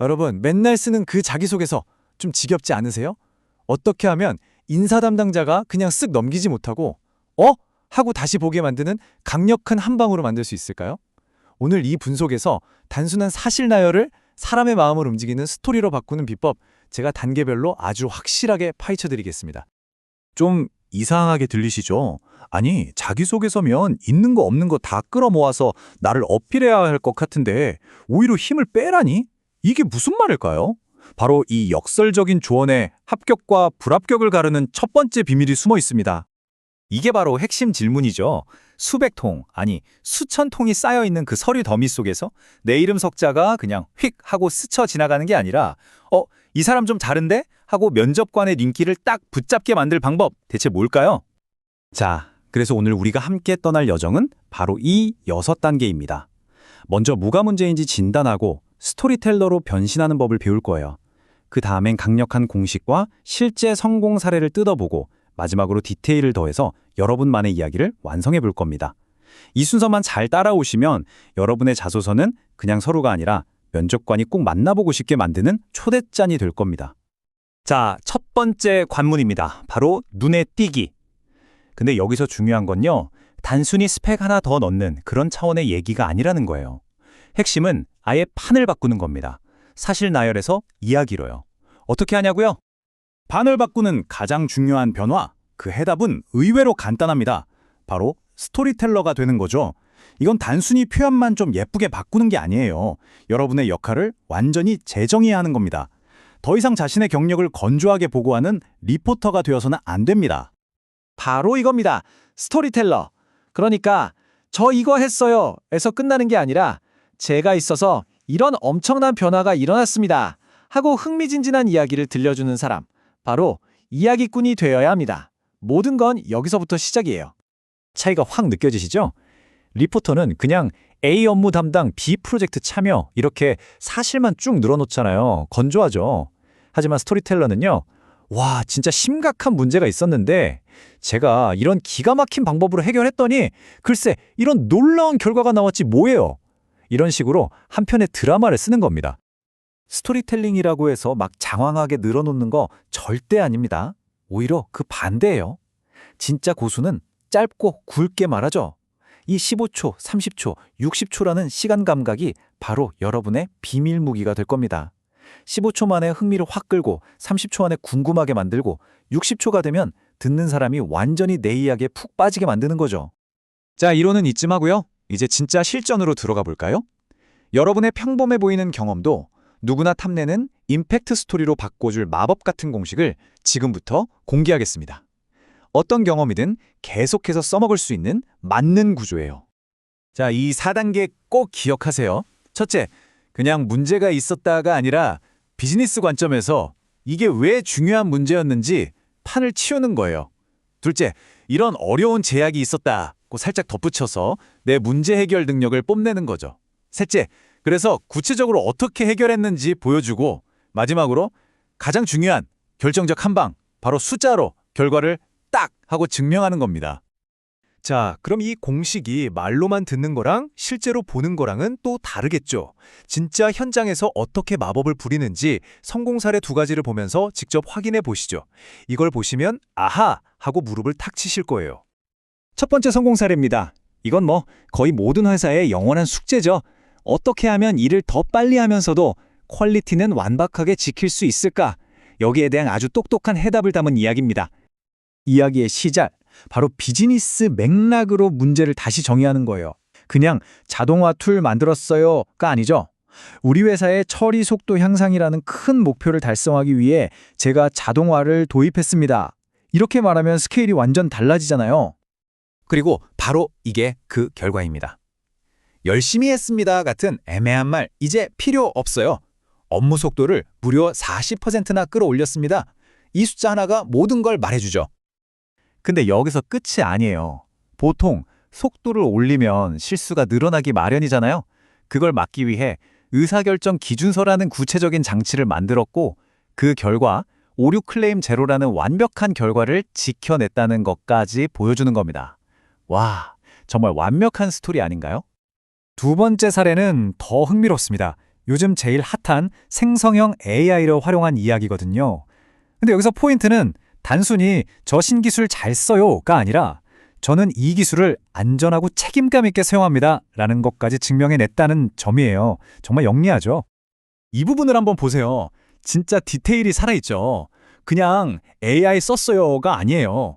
여러분, 맨날 쓰는 그 자기소개서 좀 지겹지 않으세요? 어떻게 하면 인사 담당자가 그냥 쓱 넘기지 못하고 어? 하고 다시 보게 만드는 강력한 한 방으로 만들 수 있을까요? 오늘 이 분석에서 단순한 사실 나열을 사람의 마음을 움직이는 스토리로 바꾸는 비법 제가 단계별로 아주 확실하게 파헤쳐 드리겠습니다. 좀 이상하게 들리시죠? 아니, 자기소개서면 있는 거 없는 거 다 끌어모아서 나를 어필해야 할 것 같은데 오히려 힘을 빼라니? 이게 무슨 말일까요? 바로 이 역설적인 조언에 합격과 불합격을 가르는 첫 번째 비밀이 숨어 있습니다. 이게 바로 핵심 질문이죠. 수백 통, 아니 수천 통이 쌓여 있는 그 서류 더미 속에서 내 이름 석자가 그냥 휙 하고 스쳐 지나가는 게 아니라 어, 이 사람 좀 다른데? 하고 면접관의 눈길을 딱 붙잡게 만들 방법 대체 뭘까요? 자, 그래서 오늘 우리가 함께 떠날 여정은 바로 이 여섯 단계입니다. 먼저 뭐가 문제인지 진단하고 스토리텔러로 변신하는 법을 배울 거예요. 그 다음엔 강력한 공식과 실제 성공 사례를 뜯어보고 마지막으로 디테일을 더해서 여러분만의 이야기를 완성해 볼 겁니다. 이 순서만 잘 따라오시면 여러분의 자소서는 그냥 서류가 아니라 면접관이 꼭 만나보고 싶게 만드는 초대잔이 될 겁니다. 자, 첫 번째 관문입니다. 바로 눈에 띄기. 근데 여기서 중요한 건요. 단순히 스펙 하나 더 넣는 그런 차원의 얘기가 아니라는 거예요. 핵심은 아예 판을 바꾸는 겁니다. 사실 나열에서 이야기로요. 어떻게 하냐고요? 판을 바꾸는 가장 중요한 변화, 그 해답은 의외로 간단합니다. 바로 스토리텔러가 되는 거죠. 이건 단순히 표현만 좀 예쁘게 바꾸는 게 아니에요. 여러분의 역할을 완전히 재정의해야 하는 겁니다. 더 이상 자신의 경력을 건조하게 보고하는 리포터가 되어서는 안 됩니다. 바로 이겁니다. 스토리텔러. 그러니까 저 이거 했어요. 에서 끝나는 게 아니라 제가 있어서 이런 엄청난 변화가 일어났습니다. 하고 흥미진진한 이야기를 들려주는 사람. 바로 이야기꾼이 되어야 합니다. 모든 건 여기서부터 시작이에요. 차이가 확 느껴지시죠? 리포터는 그냥 A 업무 담당 B 프로젝트 참여 이렇게 사실만 쭉 늘어놓잖아요. 건조하죠. 하지만 스토리텔러는요. 와, 진짜 심각한 문제가 있었는데 제가 이런 기가 막힌 방법으로 해결했더니 글쎄 이런 놀라운 결과가 나왔지 뭐예요. 이런 식으로 한 편의 드라마를 쓰는 겁니다. 스토리텔링이라고 해서 막 장황하게 늘어놓는 거 절대 아닙니다. 오히려 그 반대예요. 진짜 고수는 짧고 굵게 말하죠. 이 15초, 30초, 60초라는 시간 감각이 바로 여러분의 비밀 무기가 될 겁니다. 15초 만에 흥미를 확 끌고 30초 안에 궁금하게 만들고 60초가 되면 듣는 사람이 완전히 내 이야기에 푹 빠지게 만드는 거죠. 자, 이론은 이쯤 하고요. 이제 진짜 실전으로 들어가 볼까요? 여러분의 평범해 보이는 경험도 누구나 탐내는 임팩트 스토리로 바꿔줄 마법 같은 공식을 지금부터 공개하겠습니다. 어떤 경험이든 계속해서 써먹을 수 있는 맞는 구조예요. 자, 이 4단계 꼭 기억하세요. 첫째, 그냥 문제가 있었다가 아니라 비즈니스 관점에서 이게 왜 중요한 문제였는지 판을 치우는 거예요. 둘째, 이런 어려운 제약이 있었다 고 살짝 덧붙여서 내 문제 해결 능력을 뽐내는 거죠. 셋째, 그래서 구체적으로 어떻게 해결했는지 보여주고 마지막으로 가장 중요한 결정적 한 방, 바로 숫자로 결과를 딱 하고 증명하는 겁니다. 자, 그럼 이 공식이 말로만 듣는 거랑 실제로 보는 거랑은 또 다르겠죠. 진짜 현장에서 어떻게 마법을 부리는지 성공 사례 두 가지를 보면서 직접 확인해 보시죠. 이걸 보시면 아하 하고 무릎을 탁 치실 거예요. 첫 번째 성공 사례입니다. 이건 뭐 거의 모든 회사의 영원한 숙제죠. 어떻게 하면 일을 더 빨리 하면서도 퀄리티는 완벽하게 지킬 수 있을까? 여기에 대한 아주 똑똑한 해답을 담은 이야기입니다. 이야기의 시작, 바로 비즈니스 맥락으로 문제를 다시 정의하는 거예요. 그냥 자동화 툴 만들었어요가 아니죠. 우리 회사의 처리 속도 향상이라는 큰 목표를 달성하기 위해 제가 자동화를 도입했습니다. 이렇게 말하면 스케일이 완전 달라지잖아요. 그리고 바로 이게 그 결과입니다. 열심히 했습니다 같은 애매한 말 이제 필요 없어요. 업무 속도를 무려 40%나 끌어올렸습니다. 이 숫자 하나가 모든 걸 말해주죠. 근데 여기서 끝이 아니에요. 보통 속도를 올리면 실수가 늘어나기 마련이잖아요. 그걸 막기 위해 의사결정 기준서라는 구체적인 장치를 만들었고 그 결과 오류 클레임 제로라는 완벽한 결과를 지켜냈다는 것까지 보여주는 겁니다. 와, 정말 완벽한 스토리 아닌가요? 두 번째 사례는 더 흥미롭습니다. 요즘 제일 핫한 생성형 AI를 활용한 이야기거든요. 근데 여기서 포인트는 단순히 저 신기술 잘 써요가 아니라 저는 이 기술을 안전하고 책임감 있게 사용합니다. 라는 것까지 증명해냈다는 점이에요. 정말 영리하죠. 이 부분을 한번 보세요. 진짜 디테일이 살아있죠. 그냥 AI 썼어요가 아니에요.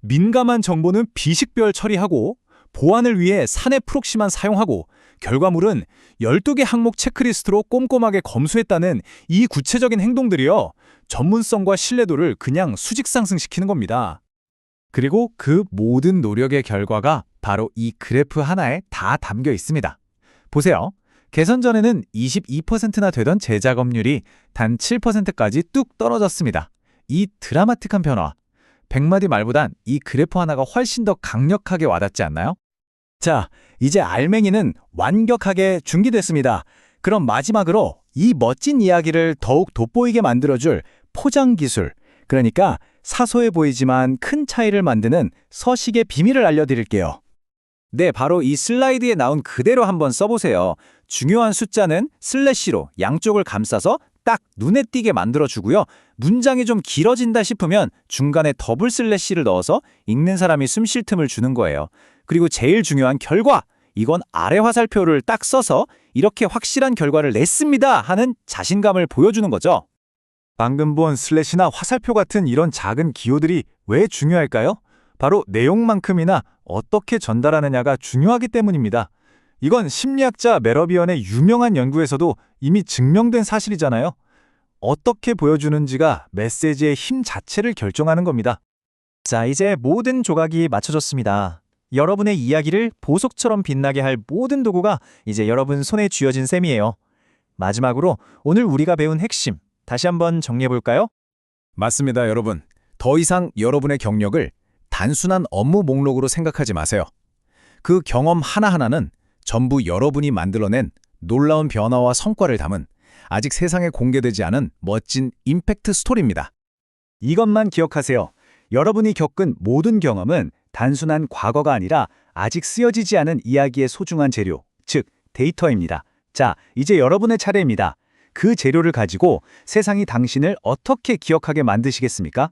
민감한 정보는 비식별 처리하고 보안을 위해 사내 프록시만 사용하고 결과물은 12개 항목 체크리스트로 꼼꼼하게 검수했다는 이 구체적인 행동들이요. 전문성과 신뢰도를 그냥 수직 상승시키는 겁니다. 그리고 그 모든 노력의 결과가 바로 이 그래프 하나에 다 담겨 있습니다. 보세요. 개선 전에는 22%나 되던 재작업률이 단 7%까지 뚝 떨어졌습니다. 이 드라마틱한 변화. 100마디 말보단 이 그래프 하나가 훨씬 더 강력하게 와닿지 않나요? 자, 이제 알맹이는 완벽하게 중기됐습니다. 그럼 마지막으로 이 멋진 이야기를 더욱 돋보이게 만들어줄 포장 기술, 그러니까 사소해 보이지만 큰 차이를 만드는 서식의 비밀을 알려드릴게요. 네, 바로 이 슬라이드에 나온 그대로 한번 써보세요. 중요한 숫자는 슬래시로 양쪽을 감싸서 딱 눈에 띄게 만들어주고요. 문장이 좀 길어진다 싶으면 중간에 더블 슬래시를 넣어서 읽는 사람이 숨 쉴 틈을 주는 거예요. 그리고 제일 중요한 결과! 이건 아래 화살표를 딱 써서 이렇게 확실한 결과를 냈습니다 하는 자신감을 보여주는 거죠. 방금 본 슬래시나 화살표 같은 이런 작은 기호들이 왜 중요할까요? 바로 내용만큼이나 어떻게 전달하느냐가 중요하기 때문입니다. 이건 심리학자 메러비언의 유명한 연구에서도 이미 증명된 사실이잖아요. 어떻게 보여주는지가 메시지의 힘 자체를 결정하는 겁니다. 자, 이제 모든 조각이 맞춰졌습니다. 여러분의 이야기를 보석처럼 빛나게 할 모든 도구가 이제 여러분 손에 쥐어진 셈이에요. 마지막으로 오늘 우리가 배운 핵심 다시 한번 정리해 볼까요? 맞습니다, 여러분. 더 이상 여러분의 경력을 단순한 업무 목록으로 생각하지 마세요. 그 경험 하나하나는 전부 여러분이 만들어낸 놀라운 변화와 성과를 담은 아직 세상에 공개되지 않은 멋진 임팩트 스토리입니다. 이것만 기억하세요. 여러분이 겪은 모든 경험은 단순한 과거가 아니라 아직 쓰여지지 않은 이야기의 소중한 재료, 즉 데이터입니다. 자, 이제 여러분의 차례입니다. 그 재료를 가지고 세상이 당신을 어떻게 기억하게 만드시겠습니까?